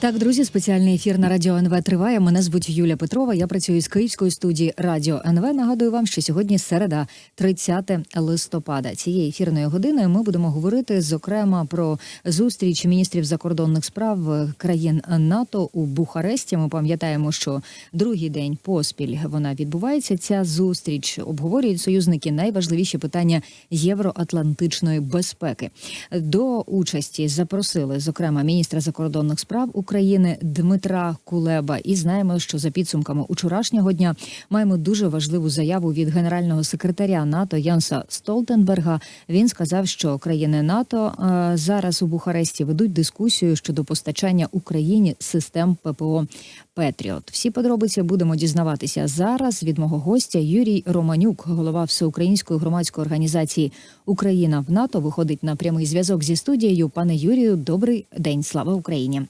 Так, друзі, спеціальний ефір на радіо НВ триває. Мене звуть Юля Петрова. Я працюю з київської студії Радіо НВ. Нагадую вам, що сьогодні середа, 30 листопада. Цієї ефірної години ми будемо говорити зокрема про зустріч міністрів закордонних справ країн НАТО у Бухаресті. Ми пам'ятаємо, що другий день поспіль вона відбувається. Ця зустріч обговорюють союзники найважливіші питання євроатлантичної безпеки. До участі запросили зокрема міністра закордонних справ України Дмитра Кулеба. І знаємо, що за підсумками учорашнього дня маємо дуже важливу заяву від генерального секретаря НАТО Янса Столтенберга. Він сказав, що країни НАТО е, зараз у Бухаресті ведуть дискусію щодо постачання Україні систем ППО Петріот. Всі подробиці будемо дізнаватися зараз від мого гостя Юрій Романюк, голова всеукраїнської громадської організації Україна в НАТО, виходить на прямий зв'язок зі студією. Пане Юрію, добрий день, слава Україні.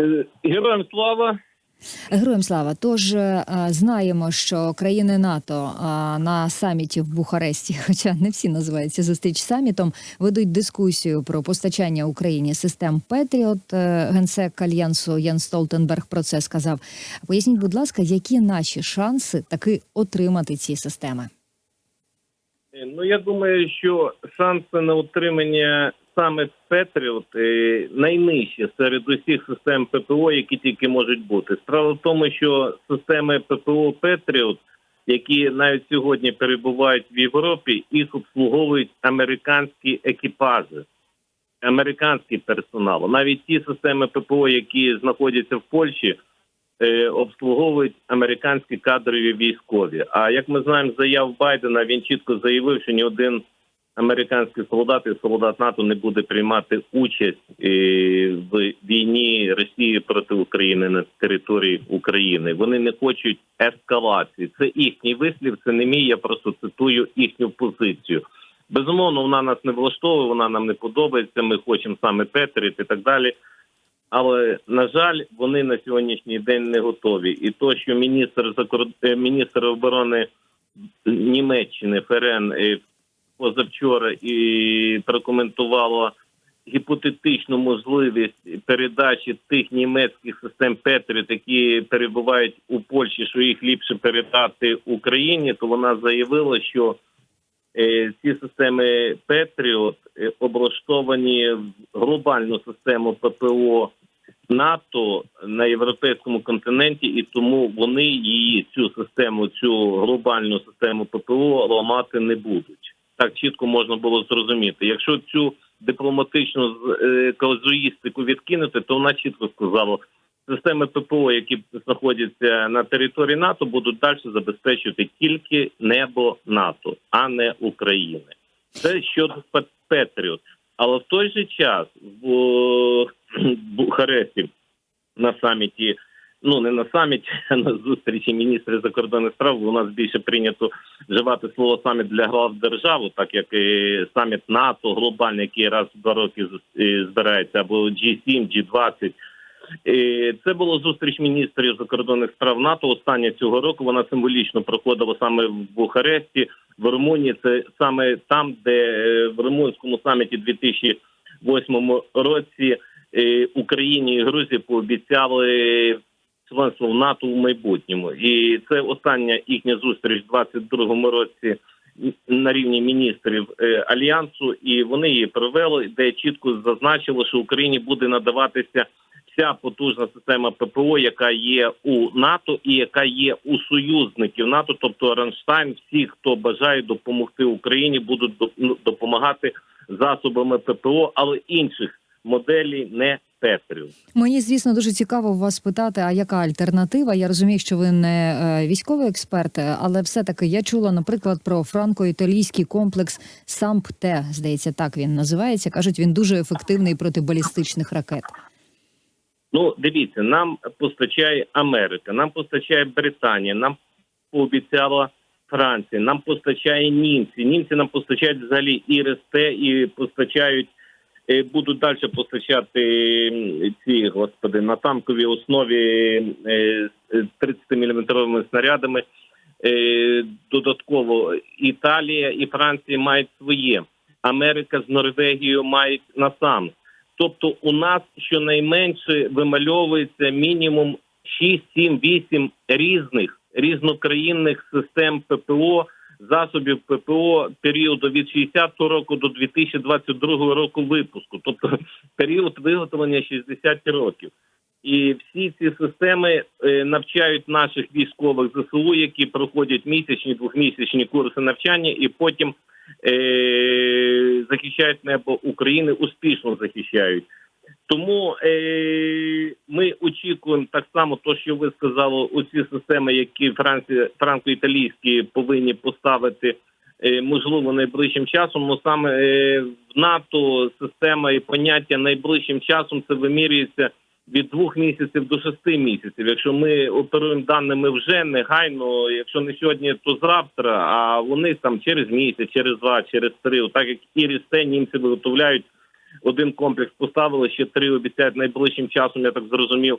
Е, Героям слава. Героям слава. Тож е, знаємо, що країни НАТО е, на саміті в Бухаресті, хоча не всі називаються зустріч самітом, ведуть дискусію про постачання Україні систем Петріот. Е, Генсек альянсу Ян Столтенберг про це сказав. Поясніть, будь ласка, які наші шанси таки отримати ці системи? Е, Ну я думаю, що шанси на отримання саме Петріот е, найнижчі серед усіх систем ППО, які тільки можуть бути. Справа в тому, що системи ППО Петріот, які навіть сьогодні перебувають в Європі, їх обслуговують американські екіпажі, американський персонал. Навіть ті системи ППО, які знаходяться в Польщі. е, обслуговують американські кадрові військові. А як ми знаємо, заяв Байдена він чітко заявив, що ні один американський солдат і солдат НАТО не буде приймати участь е, в війні Росії проти України на території України. Вони не хочуть ескалації. Це їхній вислів, це не мій. Я просто цитую їхню позицію. Безумовно, вона нас не влаштовує, вона нам не подобається. Ми хочемо саме Петрит і так далі. Але на жаль, вони на сьогоднішній день не готові. І то, що міністр закор... е, оборони Німеччини ФРН е, позавчора і прокоментувало гіпотетичну можливість передачі тих німецьких систем Петріт, які перебувають у Польщі, що їх ліпше передати Україні, то вона заявила, що е, ці системи Петріот е, облаштовані в глобальну систему ППО НАТО на європейському континенті, і тому вони її цю систему, цю глобальну систему ППО ламати не будуть. Так чітко можна було зрозуміти. Якщо цю дипломатичну е, казуїстику відкинути, то вона чітко сказала, системи ППО, які знаходяться на території НАТО, будуть далі забезпечувати тільки небо НАТО, а не України. Це щодо Пе- Петріот. Але в той же час в Бухаресті на саміті, ну не на саміті, а на зустрічі міністрів закордонних справ. У нас більше прийнято вживати слово саміт для глав держави, так як і саміт НАТО глобальний, який раз в два роки збирається, або G7, G20. Е, Це була зустріч міністрів закордонних справ НАТО. Остання цього року вона символічно проходила саме в Бухаресті, в Румунії. Це саме там, де е, в румунському саміті 2008 році е, Україні і Грузії пообіцяли членство НАТО в майбутньому. І це остання їхня зустріч в 22-му році на рівні міністрів е, альянсу, і вони її провели, де чітко зазначило, що Україні буде надаватися вся потужна система ППО, яка є у НАТО і яка є у союзників НАТО, тобто Ранштайн, всі, хто бажає допомогти Україні, будуть ну, допомагати засобами ППО, але інших моделей не Петрів. Мені, звісно, дуже цікаво вас питати, а яка альтернатива? Я розумію, що ви не е, військовий експерт, але все-таки я чула, наприклад, про франко-італійський комплекс САМПТЕ, здається, так він називається. Кажуть, він дуже ефективний проти балістичних ракет. Ну, дивіться, нам постачає Америка, нам постачає Британія, нам пообіцяла Франція, нам постачає німці. Німці нам постачають взагалі і РСТ, і постачають, е, будуть далі постачати ці господи на танковій основі 30-мм снарядами. Е, Додатково Італія і Франція мають своє. Америка з Норвегією мають насам. Тобто, у нас щонайменше вимальовується мінімум 6, 7, 8 різних різнокраїнних систем ППО, засобів ППО періоду від 60-го року до 2022 року випуску, тобто період виготовлення 60 років. І всі ці системи е, навчають наших військових ЗСУ, які проходять місячні, двохмісячні курси навчання, і потім е- захищають небо України, успішно захищають. Тому е- ми очікуємо так само, то що ви сказали, оці системи, які Франція франко-італійські повинні поставити. е, Можливо, найближчим часом, але саме е, в НАТО система і поняття найближчим часом це вимірюється від двох місяців до шести місяців. Якщо ми оперуємо даними вже негайно, якщо не сьогодні, то завтра. А вони там через місяць, через два, через три. Так як і рісте німці виготовляють один комплекс, поставили ще три обіцяють найближчим часом. Я так зрозумів.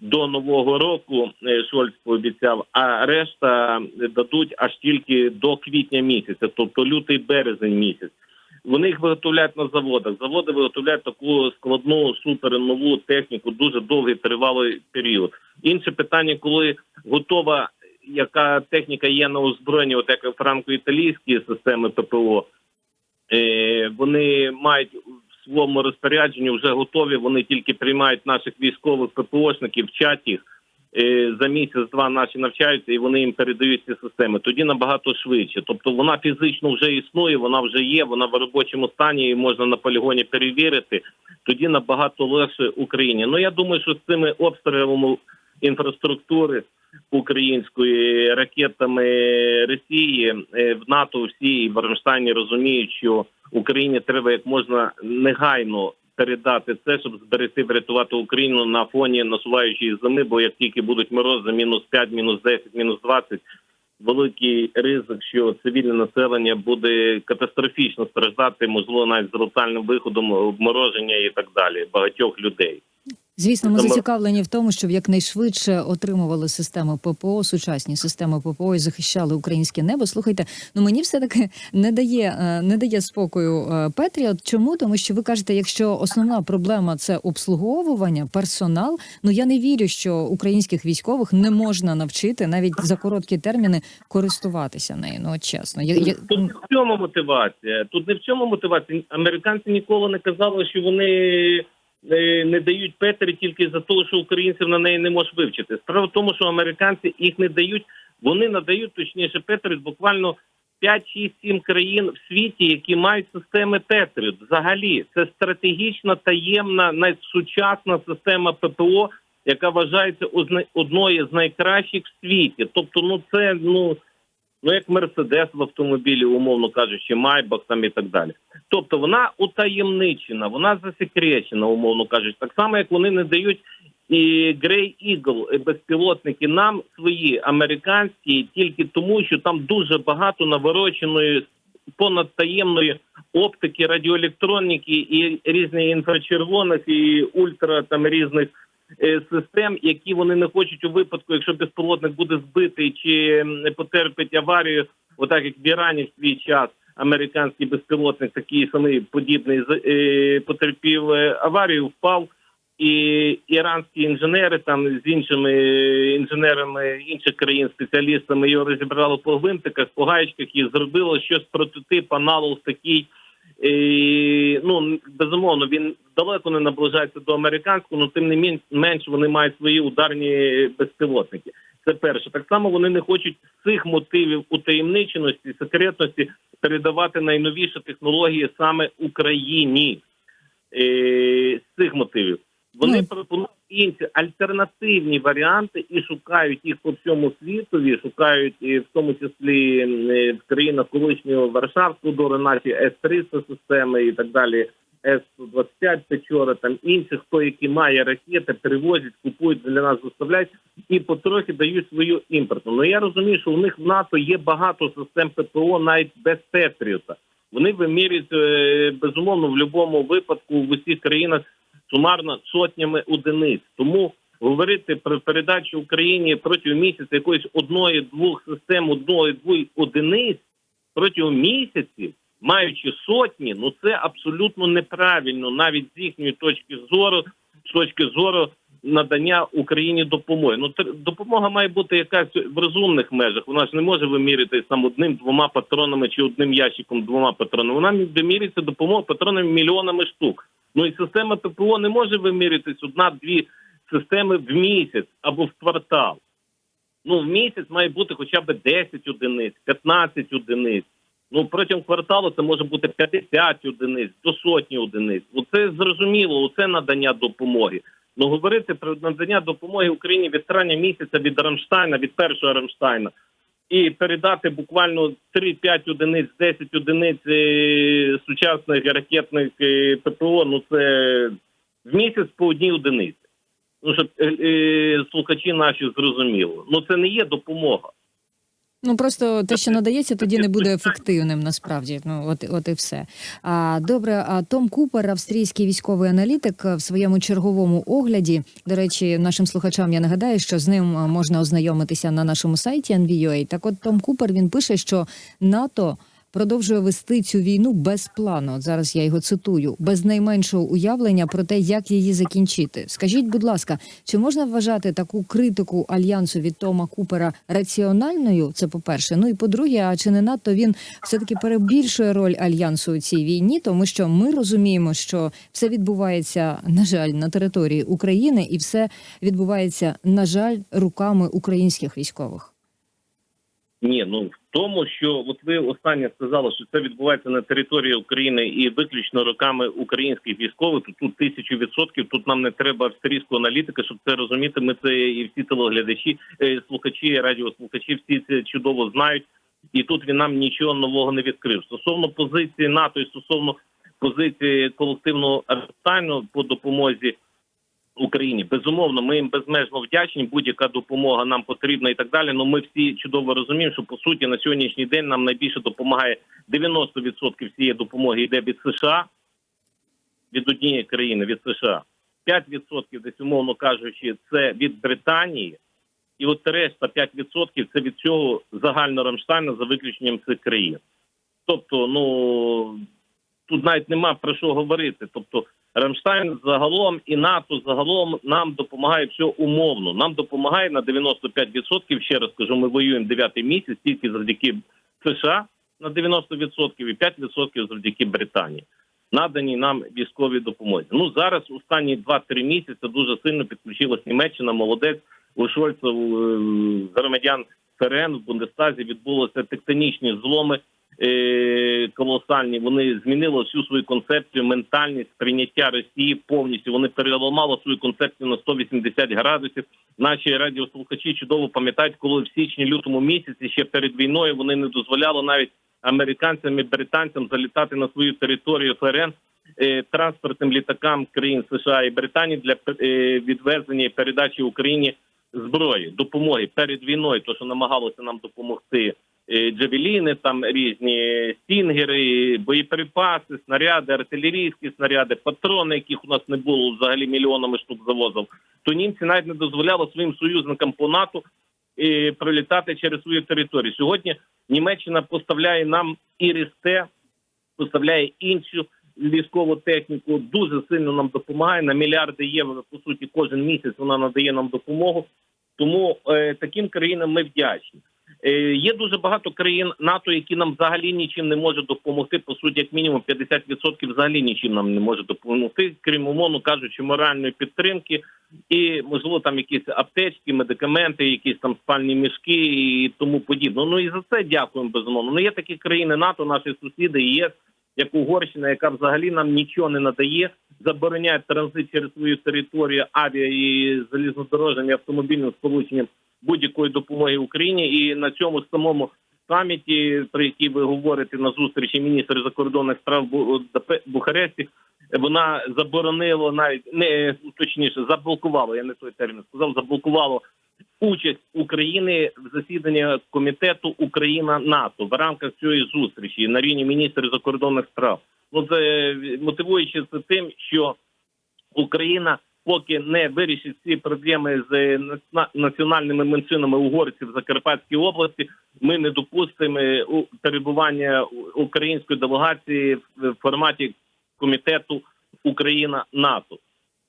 До нового року е, Шольц пообіцяв, а решта дадуть аж тільки до квітня місяця, тобто лютий березень місяць. Вони їх виготовляють на заводах. Заводи виготовляють таку складну супер нову техніку, дуже довгий тривалий період. Інше питання, коли готова яка техніка є на озброєнні, от як франко-італійські системи ППО, е, вони мають своєму розпорядженні вже готові. Вони тільки приймають наших військових ППОшників, вчать їх. Е, За місяць-два наші навчаються і вони їм передають ці системи. Тоді набагато швидше. Тобто вона фізично вже існує, вона вже є, вона в робочому стані і можна на полігоні перевірити. Тоді набагато легше Україні. Ну я думаю, що з цими обстрілами інфраструктури української ракетами Росії е, в НАТО всі і в Рамштайні розуміють, що Україні треба як можна негайно передати це, щоб зберегти врятувати Україну на фоні насуваючої зими. Бо як тільки будуть морози, мінус 5, мінус 10, мінус 20, великий ризик, що цивільне населення буде катастрофічно страждати, можливо, навіть з летальним виходом обмороження і так далі. Багатьох людей. Звісно, ми зацікавлені в тому, щоб якнайшвидше отримували системи ППО, сучасні системи ППО і захищали українське небо. Слухайте, ну мені все таки не дає е, не дає спокою е, Петріот. Чому? Тому що ви кажете, якщо основна проблема це обслуговування, персонал. Ну я не вірю, що українських військових не можна навчити навіть за короткі терміни користуватися нею. Ну от чесно, я, я... Тут не в цьому мотивація. Тут не в цьому мотивація. Американці ніколи не казали, що вони не дають Петрі тільки за те, що українців на неї не можуть вивчити. Справа в тому, що американці їх не дають. Вони надають точніше Петріт буквально 5, 6, 7 країн в світі, які мають системи Петріот. Взагалі, це стратегічна таємна найсучасна система ППО, яка вважається одною з найкращих в світі. Тобто, ну це ну. Ну, як Мерседес в автомобілі, умовно кажучи, Майбах там і так далі. Тобто вона утаємничена, вона засекречена, умовно кажучи. Так само, як вони не дають і Grey Eagle, е, безпілотники нам свої американські, тільки тому, що там дуже багато навороченої понадтаємної оптики, радіоелектроніки і різних інфрачервоних і ультра там різних систем, які вони не хочуть у випадку, якщо безпілотник буде збитий чи потерпить аварію, отак як в Ірані в свій час. Американський безпілотник, такий самий подібний, е, потерпів е, аварію, впав, і іранські інженери там з іншими інженерами інших країн, спеціалістами його розібрали по гвинтиках, по гаєчках і зробило щось прототип, аналог такий. І, ну безумовно, він далеко не наближається до американського, але тим не менш вони мають свої ударні безпілотники. Це перше. Так само вони не хочуть цих мотивів утаємниченості, секретності передавати найновіші технології саме Україні. З цих мотивів. Вони Ну. пропонують інші альтернативні варіанти і шукають їх по всьому світові, шукають і в тому числі в країнах колишнього Варшавського дору, наші С-300 системи і так далі. С-125 Печора, там інші, хто які має ракети, перевозять, купують для нас, доставляють і потрохи дають свою імпортну. Ну я розумію, що у них в НАТО є багато систем ППО навіть без Петріота. Вони вимірюють е, безумовно в будь-якому випадку в усіх країнах сумарно сотнями одиниць. Тому говорити про передачу Україні протягом місяця якоїсь одної двох систем, одної двох одиниць протягом місяців. маючи сотні, ну це абсолютно неправильно, навіть з їхньої точки зору, з точки зору надання Україні допомоги. Ну допомога має бути якась в розумних межах. Вона ж не може виміритись там одним двома патронами чи одним ящиком двома патронами. Вона вимірюється допомога патронами мільйонами штук. Ну і система ППО не може виміритись одна-дві системи в місяць або в квартал. Ну, в місяць має бути хоча б 10 одиниць, 15 одиниць. Ну, протягом кварталу це може бути 50 одиниць, до сотні одиниць. Оце зрозуміло, оце надання допомоги. Ну, говорити про надання допомоги Україні від травня місяця від Рамштайна, від першого Рамштайна, і передати буквально 3-5 одиниць, 10 одиниць е, сучасних ракетних е, ППО, ну це в місяць по одній одиниці. Ну, щоб е, слухачі наші зрозуміли. Ну це не є допомога. Ну просто те, що надається, тоді не буде ефективним насправді. Ну от, от і все. А добре, а Том Купер, австрійський військовий аналітик, в своєму черговому огляді. До речі, нашим слухачам я нагадаю, що з ним можна ознайомитися на нашому сайті NVUA. Так, от Том Купер він пише, що НАТО. Продовжує вести цю війну без плану. Зараз я його цитую, без найменшого уявлення про те, як її закінчити. Скажіть, будь ласка, чи можна вважати таку критику альянсу від Тома Купера раціональною? Це по перше. Ну і по-друге, а чи не надто він все таки перебільшує роль альянсу у цій війні, тому що ми розуміємо, що все відбувається на жаль на території України, і все відбувається на жаль руками українських військових. Ні, ну тому, що от ви останнє сказали, що це відбувається на території України і виключно руками українських військових. То тут тисячу відсотків. Тут нам не треба австрійського аналітика, щоб це розуміти. Ми це і всі телеглядачі, е, слухачі, радіослухачі, всі це чудово знають. І тут він нам нічого нового не відкрив. Стосовно позиції НАТО і стосовно позиції колективного Рамштайну по допомозі Україні. Безумовно, ми їм безмежно вдячні. Будь-яка допомога нам потрібна і так далі. Ну ми всі чудово розуміємо, що по суті на сьогоднішній день нам найбільше допомагає 90% всієї допомоги йде від США, від однієї країни, від США. 5% десь умовно кажучи, це від Британії, і от решта 5% це від цього загального Рамштайна за виключенням цих країн. Тобто, ну тут навіть нема про що говорити. Тобто, Рамштайн загалом і НАТО загалом нам допомагає все умовно. Нам допомагає на 95%, Ще раз кажу, ми воюємо дев'ятий місяць тільки завдяки США на 90% і 5% завдяки Британії. Надані нам військові допомозі. Ну зараз останні 2-3 місяці дуже сильно підключилась Німеччина. Молодець у Шольца е, громадян ФРН в Бундестазі відбулося тектонічні зломи е, колосальні. Вони змінили всю свою концепцію, ментальність прийняття Росії повністю. Вони переламали свою концепцію на 180 градусів. Наші радіослухачі чудово пам'ятають, коли в січні-лютому місяці ще перед війною вони не дозволяли навіть американцям і британцям залітати на свою територію ФРН. е, Транспортним літакам країн США і Британії для е, відвезення і передачі Україні зброї, допомоги перед війною, то що намагалося нам допомогти джавеліни, там різні стінгери, боєприпаси, снаряди, артилерійські снаряди, патрони, яких у нас не було взагалі мільйонами штук завозив. То німці навіть не дозволяли своїм союзникам по НАТО е, пролітати через свою територію. Сьогодні Німеччина поставляє нам і РСТ, поставляє іншу військову техніку, дуже сильно нам допомагає на мільярди євро. По суті, кожен місяць вона надає нам допомогу. Тому е, таким країнам ми вдячні. Е, є дуже багато країн НАТО, які нам взагалі нічим не можуть допомогти. По суті, як мінімум 50% взагалі нічим нам не може допомогти, крім умовно кажучи, моральної підтримки і можливо там якісь аптечки, медикаменти, якісь там спальні мішки і тому подібне. Ну і за це дякуємо безумовно. Ну є такі країни НАТО, наші сусіди, ЄС, як Угорщина, яка взагалі нам нічого не надає, забороняє транзит через свою територію авіа і залізнодорожним і автомобільним сполученням будь-якої допомоги Україні. І на цьому самому саміті, про який ви говорите на зустрічі міністра закордонних справ Бу- Бухаресті, вона заборонила навіть не точніше, заблокувала. Я не той термін сказав, заблокувало участь України в засіданні комітету Україна НАТО в рамках цієї зустрічі на рівні міністрів закордонних справ. Ну це мотивуючи це тим, що Україна поки не вирішить ці проблеми з е, національними меншинами угорців Закарпатській області, ми не допустимо е, перебування української делегації в форматі комітету Україна НАТО.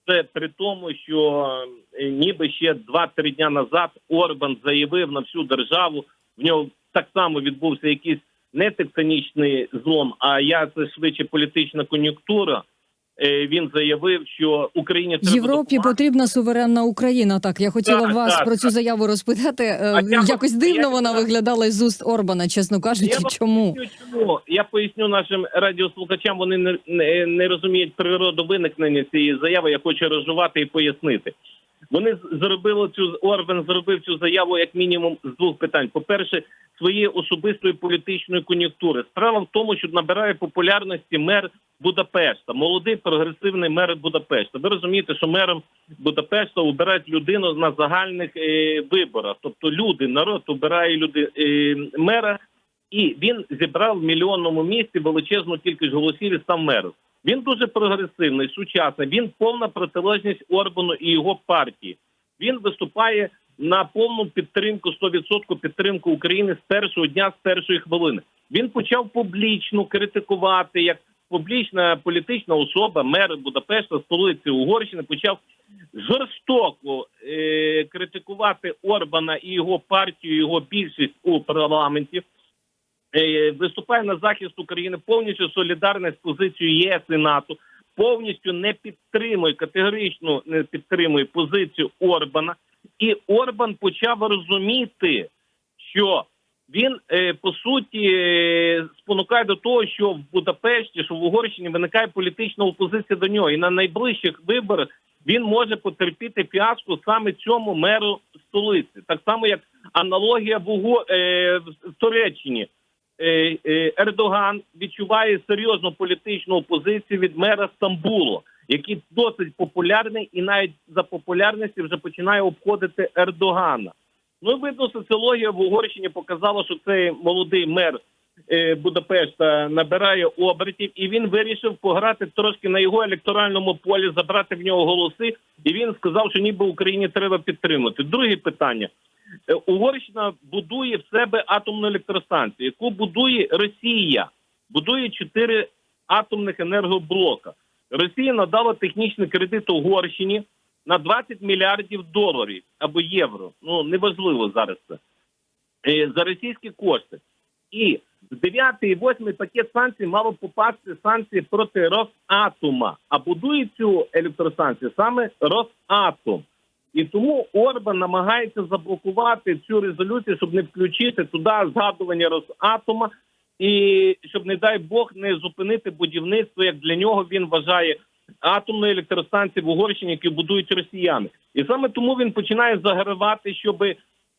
Це при тому, що е, ніби ще 2-3 дня назад Орбан заявив на всю державу. В нього так само відбувся якийсь не тектонічний злом, а я це швидше політична кон'юнктура. Е, Він заявив, що Україні треба Європі допомагати. потрібна суверенна Україна. Так я хотіла Так, вас так, про цю заяву розпитати. Е, А Якось я дивно я вона виглядала з уст Орбана, чесно кажучи. Я Чому чому. Я поясню нашим радіослухачам. Вони не, не, не розуміють природу виникнення цієї заяви. Я хочу розжувати і пояснити. Вони зробили цю Орбан зробив цю заяву як мінімум з двох питань. По перше, своєї особистої політичної кон'юнктури. Справа в тому, що набирає популярності мер Будапешта, молодий прогресивний мер Будапешта. Ви розумієте, що мером Будапешта обирають людину на загальних е, виборах. Тобто люди, народ обирає люди е, мера, і він зібрав в мільйонному місті величезну кількість голосів і став мером. Він дуже прогресивний, сучасний. Він повна протилежність Орбану і його партії. Він виступає на повну підтримку 100% підтримку України з першого дня, з першої хвилини. Він почав публічно критикувати як публічна політична особа, мер Будапешта, столиці Угорщини, почав жорстоко е- критикувати Орбана і його партію, його більшість у парламенті. Е, виступає на захист України, повністю солідарний з позицією ЄС і НАТО, повністю не підтримує категорично не підтримує позицію Орбана. І Орбан почав розуміти, що він е, по суті е, спонукає до того, що в Будапешті, що в Угорщині виникає політична опозиція до нього, і на найближчих виборах він може потерпіти фіаско саме цьому меру столиці, так само як аналогія е, в Туреччині. Е, е, Ердоган відчуває серйозну політичну опозицію від мера Стамбулу, який досить популярний і навіть за популярності вже починає обходити Ердогана. Ну і видно, соціологія в Угорщині показала, що цей молодий мер Будапешта набирає обертів, і він вирішив пограти трошки на його електоральному полі, забрати в нього голоси. І він сказав, що ніби Україні треба підтримати. Друге питання. Е, Угорщина будує в себе атомну електростанцію, яку будує Росія. Будує чотири атомних енергоблока. Росія надала технічний кредит Угорщині на 20 мільярдів доларів або євро. Ну неважливо зараз це Е, за російські кошти. І в 9 і 8 пакет санкцій мало попасти санкції проти Росатома. А будує цю електростанцію саме Росатом. І тому Орбан намагається заблокувати цю резолюцію, щоб не включити туди згадування Росатома, і щоб, не дай Бог, не зупинити будівництво, як для нього він вважає атомної електростанції в Угорщині, які будують росіяни. І саме тому він починає загравати, щоб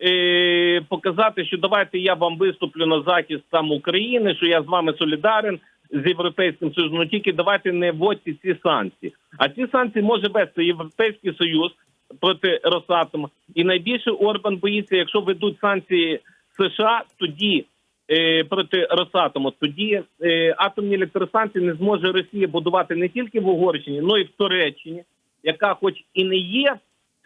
е, показати, що давайте я вам виступлю на захист там України, що я з вами солідарен з європейським союзом. Ну тільки давайте не вводьте ці санкції. А ці санкції може вести Європейський Союз проти Росатома. І найбільше Орбан боїться, якщо ведуть санкції США, тоді е, проти Росатому, тоді е, атомні електростанції не зможе Росія будувати не тільки в Угорщині, але й в Туреччині, яка, хоч і не є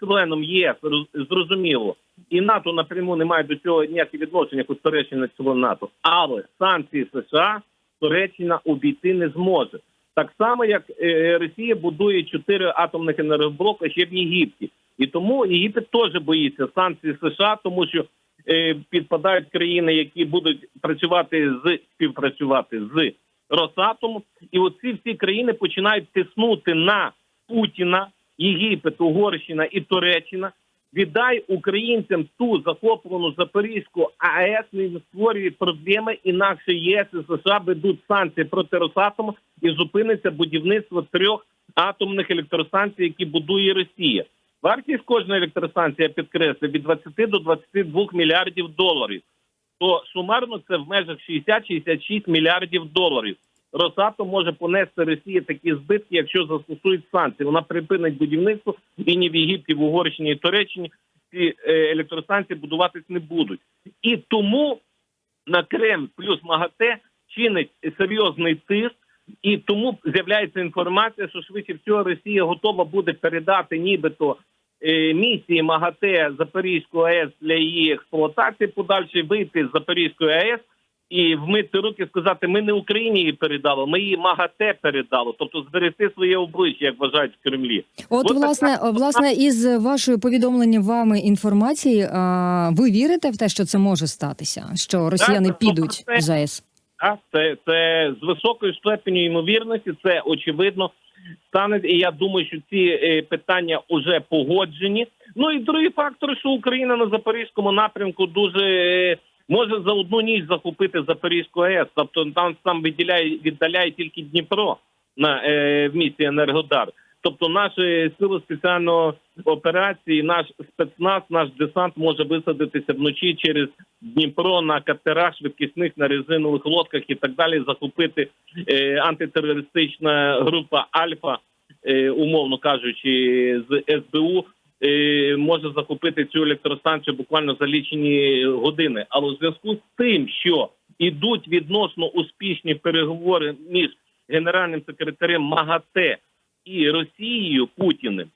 членом ЄС, роз- зрозуміло, і НАТО напряму не має до цього ніяких відношень, як у Туреччини член НАТО, але санкції США Туреччина обійти не зможе. Так само, як е, Росія будує чотири атомних енергоблока ще в Єгипті. І тому Єгипет теж боїться санкцій США, тому що е, підпадають країни, які будуть працювати з співпрацювати з Росатомом. І оці всі країни починають тиснути на Путіна, Єгипет, Угорщина і Туреччина. Віддай українцям ту захоплену Запорізьку АЕС, не створює проблеми, інакше ЄС і США ведуть санкції проти Росатому і зупиниться будівництво трьох атомних електростанцій, які будує Росія. Вартість кожної електростанції, я підкреслю, від 20 до 22 мільярдів доларів. То сумарно це в межах 60-66 мільярдів доларів. Росатом може понести Росії такі збитки, якщо застосують санкції. Вона припинить будівництво і ні в Єгипті, в Угорщині і Туреччині ці е, електростанції будуватись не будуть. І тому на Кремль плюс МАГАТЕ чинить серйозний тиск І тому з'являється інформація, що швидше всього Росія готова буде передати нібито е, місії МАГАТЕ Запорізької АЕС для її експлуатації, подальшої вийти з Запорізької АЕС і вмити руки сказати: ми не Україні її передали, ми її МАГАТЕ передали. Тобто зберегти своє обличчя, як вважають в Кремлі. От, От власне, така- власне, із вашої повідомлення вами інформації, а, ви вірите в те, що це може статися? Що росіяни Так, підуть 100%. з Так, це, це з високою степеню ймовірності, це очевидно стане. І я думаю, що ці е, питання вже погоджені. Ну і другий фактор, що Україна на запорізькому напрямку дуже е, може за одну ніч захопити Запорізьку АЕС. Тобто там там відділяє віддаляє тільки Дніпро на е, в місті Енергодар. Тобто наші сили спеціальної операції, наш спецназ, наш десант може висадитися вночі через Дніпро на катерах швидкісних на резинових лодках і так далі. Захопити е, антитерористична група Альфа, е, умовно кажучи, з СБУ. Е, Може захопити цю електростанцію буквально за лічені години, але у зв'язку з тим, що ідуть відносно успішні переговори між генеральним секретарем МАГАТЕ і Росією Путіним,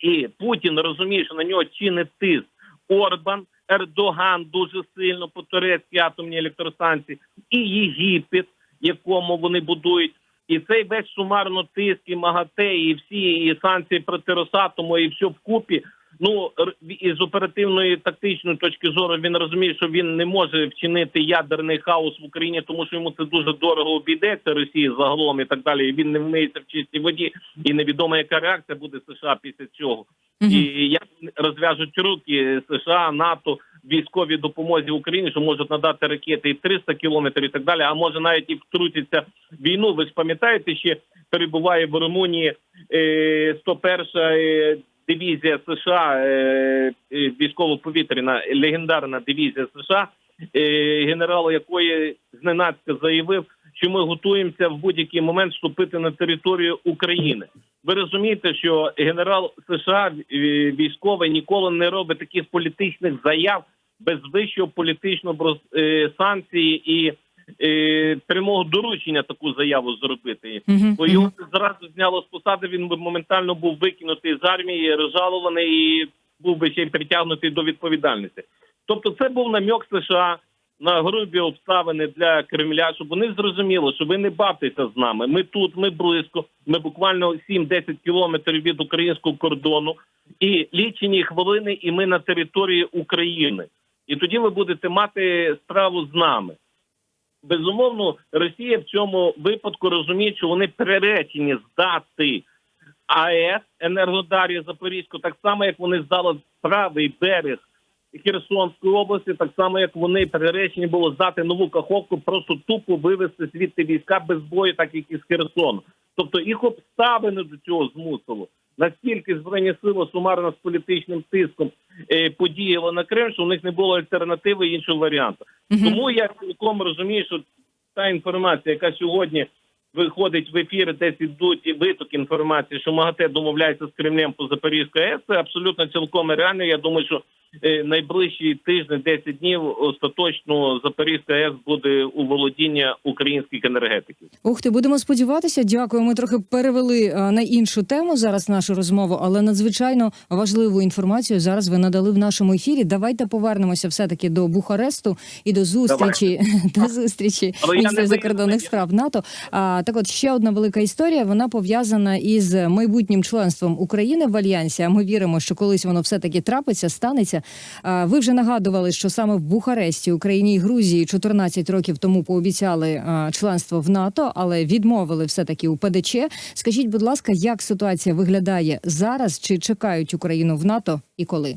і Путін розуміє, що на нього чинить тиск Орбан, Ердоган дуже сильно по турецькій атомній електростанції, і Єгипет, якому вони будують. І цей весь сумарно тиск і МАГАТЕ, і всі і санкції проти Росатому, і все вкупі. Ну із оперативної тактичної точки зору він розуміє, що він не може вчинити ядерний хаос в Україні, тому що йому це дуже дорого обійдеться Росії загалом і так далі. І він не вмиється в чистій воді, і невідомо, яка реакція буде США після цього. Мгм. І як розв'яжуть руки США, НАТО військовій допомозі Україні, що можуть надати ракети і 300 кілометрів, і так далі. А може навіть і втрутиться в війну. Ви ж пам'ятаєте, ще перебуває в Румунії е, 101 е, дивізія США, е, е, військово-повітряна легендарна дивізія США, е, генерал якої зненацька заявив, що ми готуємося в будь-який момент вступити на територію України. Ви розумієте, що генерал США е, військовий ніколи не робить таких політичних заяв без вищого політичного е, санкції і е, прямого доручення таку заяву зробити. Бо його зразу зняло з посади. Він би моментально був викинутий з армії, розжалований і був би ще й притягнутий до відповідальності. Тобто, це був намік США на грубі обставини для Кремля, щоб вони зрозуміли, що ви не бавтеся з нами. Ми тут, ми близько, ми буквально 7-10 кілометрів від українського кордону, і лічені хвилини, і ми на території України. І тоді ви будете мати справу з нами. Безумовно, Росія в цьому випадку розуміє, що вони приречені здати АЕС Енергодарі Запорізьку, так само як вони здали правий берег Херсонської області, так само як вони приречені було здати нову каховку, просто тупо вивести звідти війська без бою, так як і з Херсону. Тобто їх обставини до цього змусило. Настільки збройні сили сумарно з політичним тиском е, подіяли на Крим, що у них не було альтернативи іншого варіанту. Угу. Тому я цілком розумію, що та інформація, яка сьогодні виходить в ефір, десь ідуть і виток інформації, що МАГАТЕ домовляється з Кремлем по Запорізької АЕС, це абсолютно цілком реально. Я думаю, що найближчі тижні, 10 днів, остаточно Запорізька АЕС буде у володіння українських енергетиків. Ух ти, будемо сподіватися. Дякую. Ми трохи перевели е, на іншу тему зараз нашу розмову, але надзвичайно важливу інформацію зараз ви надали в нашому ефірі. Давайте повернемося все таки до Бухаресту і до зустрічі до зустрічі міністрів закордонних справ НАТО. А так, от ще одна велика історія. Вона пов'язана із майбутнім членством України в альянсі. А ми віримо, що колись воно все таки трапиться, станеться. А, Ви вже нагадували, що саме в Бухаресті, Україні і Грузії 14 років тому пообіцяли членство в НАТО, але відмовили все таки у ПДЧ. Скажіть, будь ласка, як ситуація виглядає зараз? Чи чекають Україну в НАТО і коли?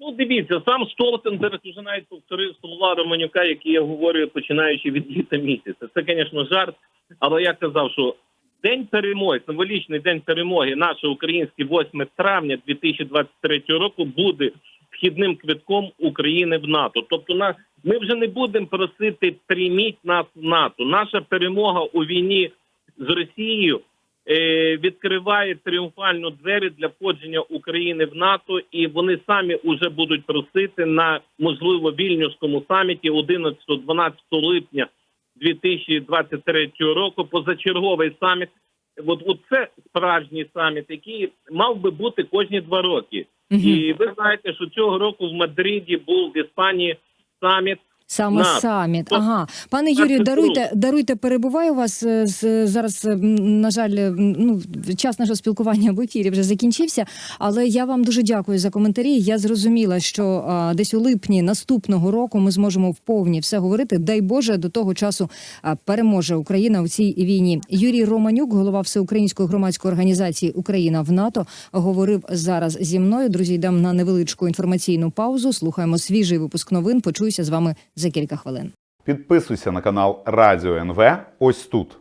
Ну, дивіться, сам Столтенберг вже навіть повторив слова Романюка, які я говорю, починаючи від літа місяця. Це, звісно, жарт, але я казав, що день перемоги, символічний день перемоги, наше українське 8 травня 2023 року буде вхідним квитком України в НАТО. Тобто, на ми вже не будемо просити прийміть нас в НАТО. Наша перемога у війні з Росією е, відкриває тріумфально двері для входження України в НАТО, і вони самі вже будуть просити на можливо вільнюському саміті 11-12 липня 2023 року. Позачерговий саміт. От, от це справжній саміт, який мав би бути кожні два роки. І ви знаєте, що цього року в Мадриді був в Іспанії саміт. Саме На. саміт. Ага, пане Юрію, даруйте, даруйте, перебуваю вас е, з зараз. е, На жаль, е, ну час нашого спілкування в ефірі вже закінчився. Але я вам дуже дякую за коментарі. Я зрозуміла, що а, десь у липні наступного року ми зможемо вповні все говорити. Дай Боже, до того часу а, переможе Україна у цій війні. Юрій Романюк, голова всеукраїнської громадської організації Україна в НАТО, говорив зараз зі мною. Друзі, йдемо на невеличку інформаційну паузу. Слухаємо свіжий випуск новин. Почуюся з вами за кілька хвилин. Підписуйся на канал Радіо НВ ось тут.